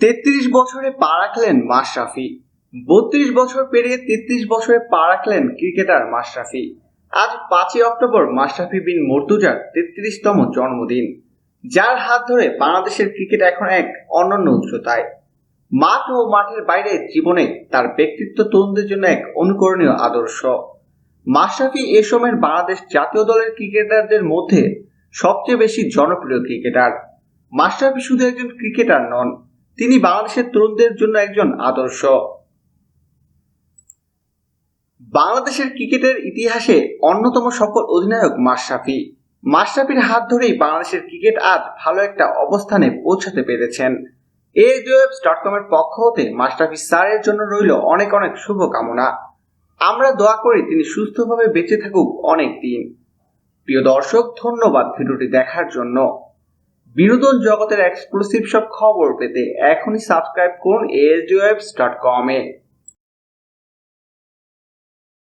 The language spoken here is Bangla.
তেত্রিশ বছরে পা রাখলেন মাশরাফি। বত্রিশ বছর পেরিয়ে তেত্রিশ বছরে পা রাখলেন ক্রিকেটার মাশরাফি। আজ পাঁচই অক্টোবর মাশরাফি বিন মর্তুজার তেত্রিশতম জন্মদিন, যার হাত ধরে বাংলাদেশের ক্রিকেট এখন এক অনন্য উচ্চতায়। মাঠ ও মাঠের বাইরে জীবনে তার ব্যক্তিত্ব তরুণদের জন্য এক অনুকরণীয় আদর্শ। মাশরাফি এ সময়ের বাংলাদেশ জাতীয় দলের ক্রিকেটারদের মধ্যে সবচেয়ে বেশি জনপ্রিয় ক্রিকেটার। মাশরাফি শুধু একজন ক্রিকেটার নন তিনি বাংলাদেশের তরুণদের জন্য একজন আদর্শ। বাংলাদেশের ক্রিকেটের ইতিহাসে অন্যতম সফল অধিনায়ক মাশরাফি। মাশরাফির হাত ধরেই বাংলাদেশের ক্রিকেট আজ ভালো একটা অবস্থানে পৌঁছাতে পেরেছেন। এ ডট কমের পক্ষ হতে মাশরাফি স্যারের জন্য রইল অনেক অনেক শুভকামনা। আমরা দোয়া করি তিনি সুস্থভাবে বেঁচে থাকুক অনেক দিন প্রিয় দর্শক, ধন্যবাদ ভিডিওটি দেখার জন্য। বিনোদন জগতের এক্সক্লুসিভ সব খবর পেতে এখনই সাবস্ক্রাইব করুন এএসডিওয়েবস ডট কমে